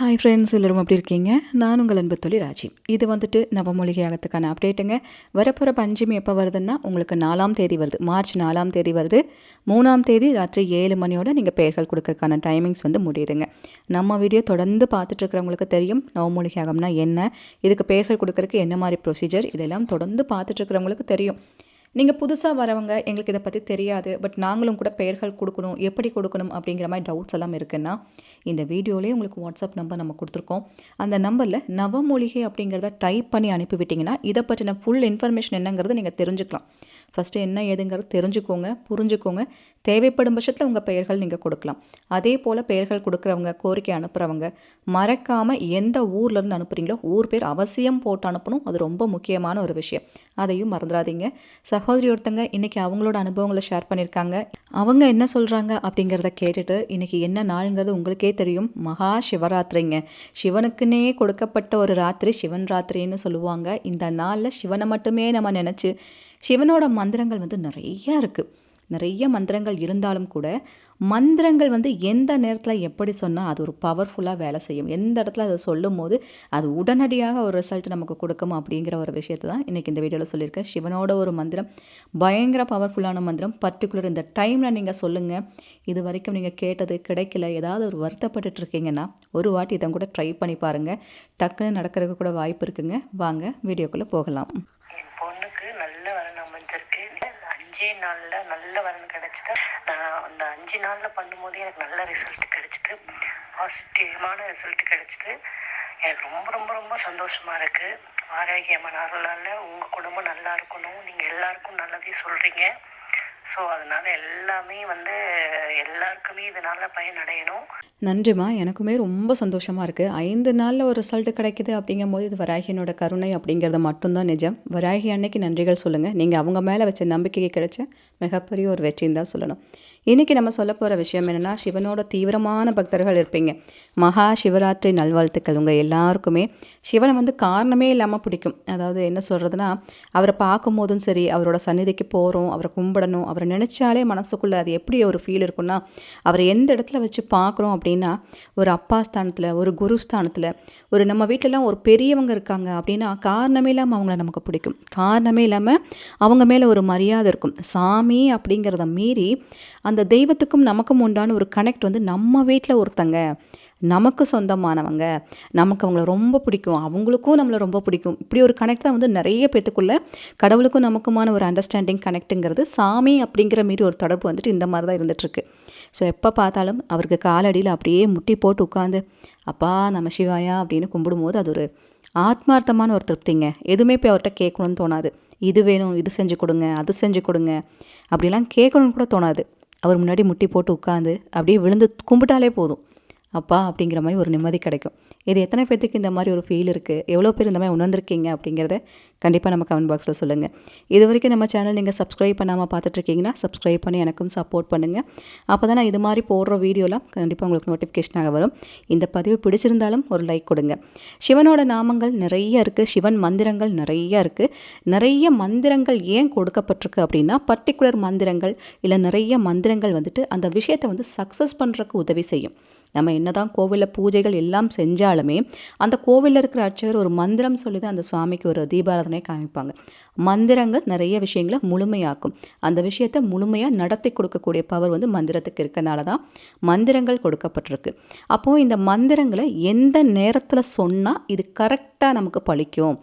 Hi friends எல்லோரும் அப்படி இருக்கீங்க? நான் உங்கள் அன்பு தொழில் ராஜி. இது வந்துட்டு நவமூலிகை அப்டேட்டுங்க வரப்போகிற பஞ்சமி எப்போ வருதுன்னா உங்களுக்கு நாலாம் தேதி வருது. மார்ச் நாலாம் தேதி வருது. மூணாம் தேதி ராத்திரி ஏழு மணியோட நீங்கள் பெயர்கள் கொடுக்கறதுக்கான டைமிங்ஸ் வந்து முடியுதுங்க. நம்ம வீடியோ தொடர்ந்து பார்த்துட்ருக்கிறவங்களுக்கு தெரியும் நவமூலிகையாகம்னா என்ன இதுக்கு பெயர்கள் கொடுக்கறதுக்கு என்ன மாதிரி ப்ரொசீஜர் இதெல்லாம் தொடர்ந்து பார்த்துட்ருக்கிறவங்களுக்கு தெரியும். நீங்கள் புதுசாக வரவங்க எங்களுக்கு இதை பற்றி தெரியாது பட் நாங்களும் கூட பெயர்கள் கொடுக்கணும் எப்படி கொடுக்கணும் அப்படிங்கிற மாதிரி டவுட்ஸ் எல்லாம் இருக்குன்னா இந்த வீடியோலேயே உங்களுக்கு வாட்ஸ்அப் நம்பர் நம்ம கொடுத்துருக்கோம். அந்த நம்பரில் நவமூலிகை அப்படிங்கிறத டைப் பண்ணி அனுப்பிவிட்டிங்கன்னா இதை பற்றின ஃபுல் இன்ஃபர்மேஷன் என்னங்கிறத நீங்கள் தெரிஞ்சுக்கலாம். ஃபஸ்ட்டு என்ன ஏதுங்கிறது தெரிஞ்சுக்கோங்க புரிஞ்சுக்கோங்க. தேவைப்படும் பட்சத்தில் உங்கள் பெயர்கள் நீங்கள் கொடுக்கலாம். அதே போல் பெயர்கள் கொடுக்குறவங்க கோரிக்கை அனுப்புகிறவங்க மறக்காமல் எந்த ஊர்லேருந்து அனுப்புகிறீங்களோ ஊர் பேர் அவசியம் போட்டு அனுப்பணும். அது ரொம்ப முக்கியமான ஒரு விஷயம். அதையும் மறந்துடாதீங்க. சகோதரி ஒருத்தங்க இன்றைக்கி அவங்களோட அனுபவங்களை ஷேர் பண்ணியிருக்காங்க. அவங்க என்ன சொல்கிறாங்க அப்படிங்கிறத கேட்டுட்டு இன்றைக்கி என்ன நாளுங்கிறது உங்களுக்கே தெரியும். மகா சிவராத்திரிங்க. சிவனுக்குன்னே கொடுக்கப்பட்ட ஒரு ராத்திரி சிவன் ராத்திரின்னு சொல்லுவாங்க. இந்த நாளில் சிவனை மட்டுமே நம்ம நினச்சி சிவனோட மந்திரங்கள் வந்து நிறையா இருக்குது நிறைய மந்திரங்கள் இருந்தாலும் கூட மந்திரங்கள் வந்து எந்த நேரத்தில் எப்படி சொன்னால் அது ஒரு பவர்ஃபுல்லாக வேலை செய்யும். எந்த இடத்துல அதை சொல்லும் போது அது உடனடியாக ஒரு ரிசல்ட் நமக்கு கொடுக்கும் அப்படிங்கிற ஒரு விஷயத்தை தான் இன்றைக்கி இந்த வீடியோவில் சொல்லியிருக்கேன். சிவனோட ஒரு மந்திரம் பயங்கர பவர்ஃபுல்லான மந்திரம். பர்டிகுலர் இந்த டைமில் நீங்கள் சொல்லுங்கள் இது வரைக்கும் நீங்கள் கேட்டது கிடைக்கல. ஏதாவது ஒரு வருத்தப்பட்டுட்டு இருக்கீங்கன்னா ஒரு வாட்டி இதை கூட ட்ரை பண்ணி பாருங்கள் டக்குன்னு நடக்கிறதுக்கு கூட வாய்ப்பு இருக்குங்க. வாங்க வீடியோக்குள்ளே போகலாம் என் பொண்ணுக்கு நல்ல வரன் அமைஞ்சிருக்கு அஞ்சே நாள்ல நல்ல வரன் கிடைச்சிட்டு நான் அந்த அஞ்சு நாள்ல பண்ணும்போது எனக்கு நல்ல ரிசல்ட் கிடைச்சிது. பாசிட்டிவான ரிசல்ட் கிடைச்சிது. எனக்கு ரொம்ப ரொம்ப ரொம்ப சந்தோஷமா இருக்கு. ஆரோக்கியமான அருளால உங்க குடும்பம் நல்லா இருக்கணும். நீங்க எல்லாருக்கும் நல்லதே சொல்றீங்க. ஸோ அதனால எல்லாமே வந்து எல்லாருக்குமே இதனால பயனடையணும். நன்றிம்மா. எனக்குமே ரொம்ப சந்தோஷமாக இருக்குது ஐந்து நாளில் ஒரு ரிசல்ட் கிடைக்குது அப்படிங்கும்போது இது வராகியனோட கருணை அப்படிங்கிறது மட்டும்தான் நிஜம். வராகி அன்னைக்கு நன்றிகள் சொல்லுங்கள் நீங்கள் அவங்க மேலே வச்ச நம்பிக்கைக்கு கிடைச்ச மிகப்பெரிய ஒரு வெற்றின்னு தான் சொல்லணும். இன்றைக்கி நம்ம சொல்ல போகிற விஷயம் என்னென்னா சிவனோட தீவிரமான பக்தர்கள் இருப்பீங்க. மகா சிவராத்திரி நல்வாழ்த்துக்கள் உங்கள் எல்லாருக்குமே. சிவனை வந்து காரணமே இல்லாமல் பிடிக்கும். அதாவது என்ன சொல்கிறதுனா அவரை பார்க்கும்போதும் சரி அவரோட சந்நிதிக்கு போகிறோம் அவரை கும்பிடணும் அவரை நினச்சாலே மனசுக்குள்ளே அது எப்படி ஒரு ஃபீல் இருக்கும்னா அவரை எந்த இடத்துல வச்சு பார்க்குறோம் அப்படின்னா ஒரு அப்பா ஸ்தானத்தில் ஒரு குரு ஸ்தானத்தில் ஒரு நம்ம வீட்டிலலாம் ஒரு பெரியவங்க இருக்காங்க அப்படின்னா காரணமே இல்லாமல் அவங்கள நமக்கு பிடிக்கும். காரணமே இல்லாமல் அவங்க மேலே ஒரு மரியாதை இருக்கும். சாமி அப்படிங்கிறத மீறி அந்த தெய்வத்துக்கும் நமக்கும் உண்டான ஒரு கனெக்ட் வந்து நம்ம வீட்டில் ஒருத்தங்க. நமக்கு சொந்தமானவங்க நமக்கு அவங்கள ரொம்ப பிடிக்கும் அவங்களுக்கும் நம்மளை ரொம்ப பிடிக்கும். இப்படி ஒரு கனெக்ட் தான் வந்து நிறைய பேத்துக்குள்ள கடவுளுக்கும் நமக்குமான ஒரு அண்டர்ஸ்டாண்டிங் கனெக்ட்டுங்கிறது சாமி அப்படிங்கிற மாரி ஒரு தொடர்பு வந்துட்டு இந்த மாதிரி தான் இருந்துகிட்ருக்கு ஸோ எப்போ பார்த்தாலும் அவருக்கு காலடியில் அப்படியே முட்டி போட்டு உட்காந்து அப்பா நம்ம சிவாயா அப்படின்னு கும்பிடும்போது அது ஒரு ஆத்மார்த்தமான ஒரு திருப்திங்க. எதுவுமே போய் அவர்கிட்ட கேட்கணும்னு தோணாது. இது வேணும் இது செஞ்சு கொடுங்க அது செஞ்சு கொடுங்க அப்படிலாம் கேட்கணும்னு கூட தோணாது. அவர் முன்னாடி முட்டி போட்டு உட்காந்து அப்படியே விழுந்து கும்பிட்டாலே போதும். அப்பா அப்படிங்கிற மாதிரி ஒரு நிம்மதி கிடைக்கும். இது எத்தனை பேர்த்துக்கு இந்த மாதிரி ஒரு ஃபீல் இருக்குது எவ்வளோ பேர் இந்த மாதிரி உணர்ந்திருக்கீங்க அப்படிங்கிறத கண்டிப்பாக நம்ம கமெண்ட் பாக்ஸில் சொல்லுங்கள் இது வரைக்கும் நம்ம சேனல் நீங்கள் சப்ஸ்கிரைப் பண்ணாமல் பார்த்துட்ருக்கீங்கன்னா சப்ஸ்கிரைப் பண்ணி எனக்கும் சப்போர்ட் பண்ணுங்கள் அப்போ தான் நான் இது மாதிரி போடுற வீடியோலாம் கண்டிப்பாக உங்களுக்கு நோட்டிஃபிகேஷனாக வரும். இந்த பதிவு பிடிச்சிருந்தாலும் ஒரு லைக் கொடுங்க. சிவனோட நாமங்கள் நிறைய இருக்குது சிவன் மந்திரங்கள் நிறைய இருக்குது நிறைய மந்திரங்கள் ஏன் கொடுக்கப்பட்டிருக்கு அப்படின்னா பர்டிகுலர் மந்திரங்கள் இல்லை நிறைய மந்திரங்கள் வந்துட்டு அந்த விஷயத்தை வந்து சக்ஸஸ் பண்ணுறக்கு உதவி செய்யும். நம்ம என்னதான் கோவிலில் பூஜைகள் எல்லாம் செஞ்சாலுமே அந்த கோவிலில் இருக்கிற அர்ச்சகர் ஒரு மந்திரம் சொல்லி தான் அந்த சுவாமிக்கு ஒரு தீபாராதனை காமிப்பாங்க. மந்திரங்கள் நிறைய விஷயங்களை முழுமையாக்கும். அந்த விஷயத்தை முழுமையாக நடத்தி கொடுக்கக்கூடிய பவர் வந்து மந்திரத்துக்கு இருக்கனால தான் மந்திரங்கள் கொடுக்கப்பட்டிருக்கு. அப்போது இந்த மந்திரங்களை எந்த நேரத்தில் சொன்னால் இது கரெக்ட் கரெக்டாக நமக்கு பழிக்கும்.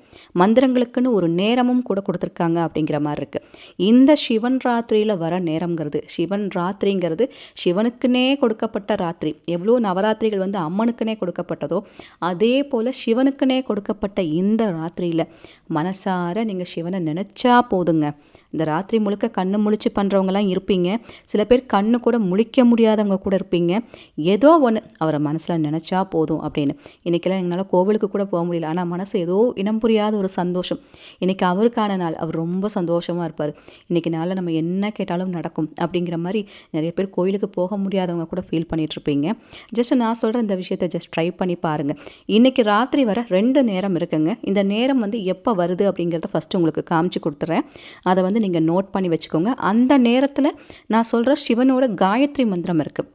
மந்திரங்களுக்குன்னு ஒரு நேரமும் கூட கொடுத்துருக்காங்க அப்படிங்கிற மாதிரி இருக்குது இந்த சிவன் ராத்திரியில் வர நேரம்ங்கிறது சிவன் ராத்திரிங்கிறது சிவனுக்குன்னே கொடுக்கப்பட்ட ராத்திரி. எவ்வளோ நவராத்திரிகள் வந்து அம்மனுக்குனே கொடுக்கப்பட்டதோ அதே போல் சிவனுக்குனே கொடுக்கப்பட்ட இந்த ராத்திரியில் மனசார நீங்கள் சிவனை நினச்சா போதுங்க. இந்த ராத்திரி முழுக்க கண்ணு முழிச்சு பண்ணுறவங்களாம் இருப்பீங்க. சில பேர் கண்ணு கூட முழிக்க முடியாதவங்க கூட இருப்பீங்க. ஏதோ ஒன்று அவரை மனசில் நினச்சா போதும் அப்படின்னு. இன்றைக்கெல்லாம் எங்களால் கோவிலுக்கு கூட போக முடியல. ஆனால் மனசு ஏதோ இனம் புரியாத ஒரு சந்தோஷம். இன்றைக்கி அவருக்கான நாள். அவர் ரொம்ப சந்தோஷமாக இருப்பார். இன்றைக்கி நாளில் நம்ம என்ன கேட்டாலும் நடக்கும் அப்படிங்கிற மாதிரி நிறைய பேர் கோயிலுக்கு போக முடியாதவங்க கூட ஃபீல் பண்ணிகிட்ருப்பீங்க ஜஸ்ட் நான் சொல்கிற இந்த விஷயத்தை ஜஸ்ட் ட்ரை பண்ணி பாருங்கள் இன்றைக்கி ராத்திரி வர ரெண்டு நேரம் இருக்குங்க. இந்த நேரம் வந்து எப்போ வருது அப்படிங்கிறத ஃபஸ்ட்டு உங்களுக்கு காமிச்சு கொடுத்துறேன். அதை வந்து நீங்கள் நோட் பண்ணி வச்சுக்கோங்க. அந்த நேரத்தில் நான் சொல்கிற சிவனோட காயத்ரி மந்திரம் இருக்குது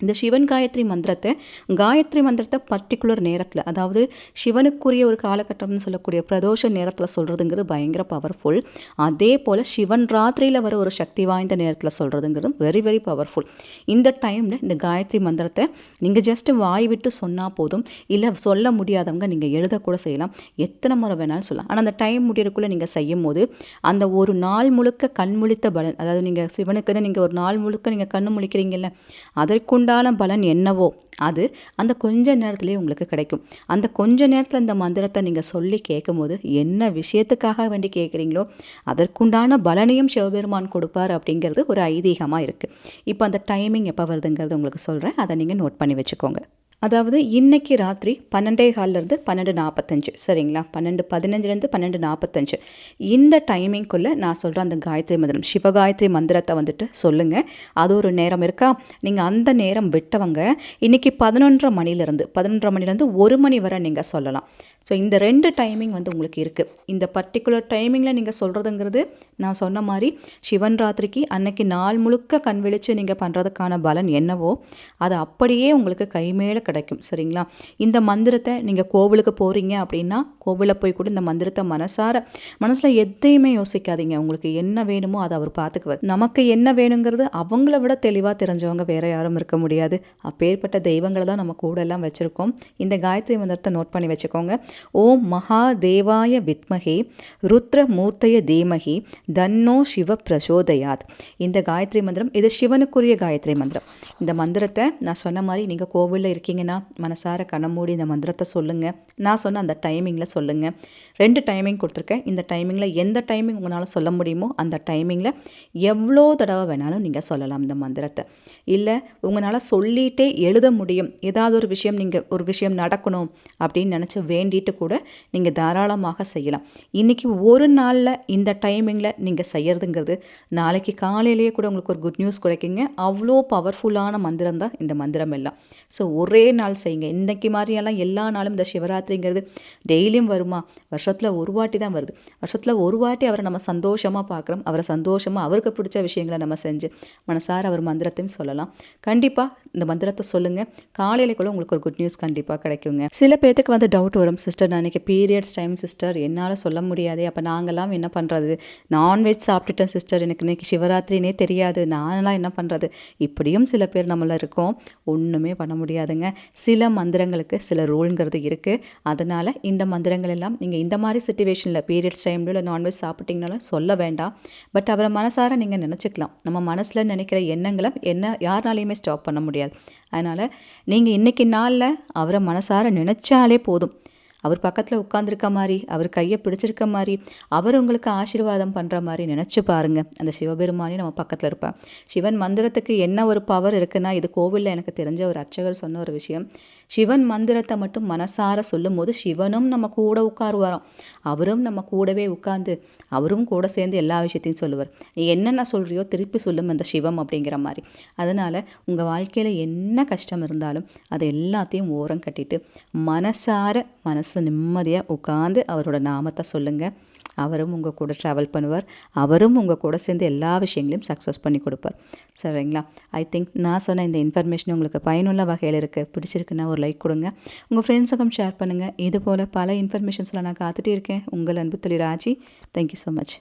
இந்த சிவன் காயத்ரி மந்திரத்தை காயத்ரி மந்திரத்தை பர்டிகுலர் நேரத்தில் அதாவது சிவனுக்குரிய ஒரு காலகட்டம்னு சொல்லக்கூடிய பிரதோஷ நேரத்தில் சொல்கிறதுங்கிறது பயங்கர பவர்ஃபுல் அதே போல் சிவன் ராத்திரியில் வர ஒரு சக்தி வாய்ந்த நேரத்தில் சொல்கிறதுங்கிறது வெரி வெரி பவர்ஃபுல் இந்த டைமில் இந்த காயத்ரி மந்திரத்தை நீங்கள் ஜஸ்ட்டு வாய் விட்டு சொன்னால் போதும். இல்லை சொல்ல முடியாதவங்க நீங்கள் எழுதக்கூட செய்யலாம். எத்தனை முறை வேணாலும் சொல்லலாம். ஆனால் அந்த டைம் முடியறக்குள்ளே நீங்கள் செய்யும் போது அந்த ஒரு நாள் முழுக்க கண் முழித்த பலன் அதாவது நீங்கள் சிவனுக்குன்னு நீங்கள் ஒரு நாள் முழுக்க நீங்கள் கண் முழிக்கிறீங்கல்ல அதற்குண்டான பலன் என்னவோ அது அந்த கொஞ்ச நேரத்திலே உங்களுக்கு கிடைக்கும். அந்த கொஞ்ச நேரத்தில் இந்த மந்திரத்தை நீங்கள் சொல்லி கேட்கும்போது என்ன விஷயத்துக்காக வேண்டி கேட்குறீங்களோ அதற்குண்டான பலனையும் சிவபெருமான் கொடுப்பார் அப்படிங்கிறது ஒரு ஐதீகமாக இருக்குது இப்போ அந்த டைமிங் எப்போ வருதுங்கிறது உங்களுக்கு சொல்கிறேன் அதை நீங்கள் நோட் பண்ணி வச்சுக்கோங்க. அதாவது இன்னைக்கு ராத்திரி பன்னெண்டே காலிலேருந்து பன்னெண்டு நாற்பத்தஞ்சு சரிங்களா? பன்னெண்டு பதினஞ்சுலேருந்து பன்னெண்டு நாற்பத்தஞ்சு இந்த டைமிங்குள்ளே நான் சொல்கிற அந்த காயத்ரி மந்திரம் சிவகாயத்ரி மந்திரத்தை வந்துட்டு சொல்லுங்கள் அது ஒரு நேரம் இருக்கா? நீங்கள் அந்த நேரம் விட்டவங்க இன்னைக்கு பதினொன்றரை மணிலேருந்து பதினொன்றரை மணிலேருந்து ஒரு மணி வரை நீங்கள் சொல்லலாம். ஸோ இந்த ரெண்டு டைமிங் வந்து உங்களுக்கு இருக்குது இந்த பர்டிகுலர் டைமிங்கில் நீங்கள் சொல்கிறதுங்கிறது நான் சொன்ன மாதிரி சிவன் ராத்திரிக்கு அன்னைக்கு நாள் முழுக்க கண் விழித்து நீங்கள் பண்ணுறதுக்கான பலன் என்னவோ அது அப்படியே உங்களுக்கு கைமேலே கிடைக்கும் சரிங்களா? இந்த மந்திரத்தை நீங்கள் கோவிலுக்கு போகிறீங்க அப்படின்னா கோவிலில் போய் கூட இந்த மந்திரத்தை மனசார மனசில் எதையுமே யோசிக்காதீங்க. உங்களுக்கு என்ன வேணுமோ அதை அவர் பார்த்துக்குவார். நமக்கு என்ன வேணுங்கிறது அவங்கள விட தெளிவாக தெரிஞ்சவங்க வேற யாரும் இருக்க முடியாது. அப்பேற்பட்ட தெய்வங்களை தான் நம்ம கூட எல்லாம் வச்சுருக்கோம். இந்த காயத்ரி மந்திரத்தை நோட் பண்ணி வச்சுக்கோங்க. ஓம் மகாதேவாய வித்மகே ருத்ர மூர்த்தய தீமகி தன்னோ சிவ பிரசோதயாத் இந்த காயத்ரி மந்திரம் இது சிவனுக்குரிய காயத்ரி மந்திரம். இந்த மந்திரத்தை நான் சொன்ன மாதிரி நீங்கள் கோவிலில் இருக்கீங்கன்னா மனசார கண்ண மூடி இந்த மந்திரத்தை சொல்லுங்கள் நான் சொன்ன அந்த டைமிங்கில் சொல்லுங்கள் ரெண்டு டைமிங் கொடுத்துருக்கேன். இந்த டைமிங்கில் எந்த டைமிங் உங்களால் சொல்ல முடியுமோ அந்த டைமிங்கில் எவ்வளோ தடவை வேணாலும் நீங்கள் சொல்லலாம் இந்த மந்திரத்தை. இல்லை உங்களால் சொல்லிகிட்டே எழுத முடியும். ஏதாவது ஒரு விஷயம் நீங்கள் ஒரு விஷயம் நடக்கணும் அப்படின்னு நினச்சி வேண்டி வேண்டிட்டு கூட நீங்கள் தாராளமாக செய்யலாம். இன்றைக்கி ஒரு நாளில் இந்த டைமிங்கில் நீங்கள் செய்யறதுங்கிறது நாளைக்கு காலையிலேயே கூட உங்களுக்கு ஒரு குட் நியூஸ் கிடைக்குங்க. அவ்வளோ பவர்ஃபுல்லான மந்திரம் தான் இந்த மந்திரம் எல்லாம். ஸோ ஒரே நாள் செய்யுங்க. இன்றைக்கி மாதிரியெல்லாம் எல்லா நாளும் இந்த சிவராத்திரிங்கிறது டெய்லியும் வருமா? வருஷத்தில் ஒரு வாட்டி தான் வருது. வருஷத்தில் ஒரு வாட்டி அவரை நம்ம சந்தோஷமாக பார்க்குறோம். அவரை சந்தோஷமாக அவருக்கு பிடிச்ச விஷயங்களை நம்ம செஞ்சு மனசார அவர் மந்திரத்தையும் சொல்லலாம். கண்டிப்பாக இந்த மந்திரத்தை சொல்லுங்கள் காலையில கூட உங்களுக்கு ஒரு குட் நியூஸ் கண்டிப்பாக கிடைக்குங்க. சில பேர்த்துக்கு வந்து டவுட் வரும். சிஸ்டர் நான் இன்றைக்கி பீரியட்ஸ் டைம் சிஸ்டர் என்னால் சொல்ல முடியாதே. அப்போ நாங்கள்லாம் என்ன பண்ணுறது நான்வெஜ் சாப்பிட்டுட்டேன் சிஸ்டர் எனக்கு இன்றைக்கி சிவராத்திரினே தெரியாது. நானெல்லாம் என்ன பண்ணுறது இப்படியும் சில பேர் நம்மள இருக்கோம். ஒன்றுமே பண்ண முடியாதுங்க. சில மந்திரங்களுக்கு சில ரூல்ங்கிறது இருக்குது அதனால் இந்த மந்திரங்கள் எல்லாம் நீங்கள் இந்த மாதிரி சுச்சுவேஷனில் பீரியட்ஸ் டைமில் இல்லை நான்வெஜ் சாப்பிட்டீங்கனாலும் சொல்ல வேண்டாம். பட் அவரை மனசார நீங்கள் நினச்சிக்கலாம். நம்ம மனசில் நினைக்கிற எண்ணங்களை என்ன யாருனாலையுமே ஸ்டாப் பண்ண முடியாது. அதனால் நீங்கள் இன்றைக்கி நாளில் அவரை மனசார நினச்சாலே போதும். அவர் பக்கத்தில் உட்காந்துருக்க மாதிரி அவர் கையை பிடிச்சிருக்க மாதிரி அவர் உங்களுக்கு ஆசீர்வாதம் பண்ணுற மாதிரி நினச்சி பாருங்கள் அந்த சிவபெருமானே நம்ம பக்கத்தில் இருப்பேன் சிவன் மந்திரத்துக்கு என்ன ஒரு பவர் இருக்குன்னா இது கோவிலில் எனக்கு தெரிஞ்ச ஒரு அர்ச்சகர் சொன்ன ஒரு விஷயம். சிவன் மந்திரத்தை மட்டும் மனசார சொல்லும் போது சிவனும் நம்ம கூட உட்காருவாராம். அவரும் நம்ம கூடவே உட்காந்து அவரும் கூட சேர்ந்து எல்லா விஷயத்தையும் சொல்லுவார். நீ என்னென்ன சொல்கிறியோ திருப்பி சொல்லும் அந்த சிவம் அப்படிங்கிற மாதிரி. அதனால் உங்கள் வாழ்க்கையில் என்ன கஷ்டம் இருந்தாலும் அதை எல்லாத்தையும் ஓரம் கட்டிட்டு மனசார மனசு மனசு நிம்மதியாக உட்காந்து அவரோட நாமத்தை சொல்லுங்கள் அவரும் உங்கள் கூட ட்ராவல் பண்ணுவார். அவரும் உங்கள் கூட சேர்ந்து எல்லா விஷயங்களையும் சக்ஸஸ் பண்ணி கொடுப்பார். சரிங்களா? ஐ திங்க் நான் சொன்ன இந்த இன்ஃபர்மேஷன் உங்களுக்கு பயனுள்ள வகையில் இருக்குது பிடிச்சிருக்குன்னா ஒரு லைக் கொடுங்க. உங்கள் ஃப்ரெண்ட்ஸுக்கும் ஷேர் பண்ணுங்கள் இது போல் பல இன்ஃபர்மேஷன்ஸில் நான் காத்துட்டே இருக்கேன். உங்கள் அன்பு தொழில் ராஜி. Thank you so much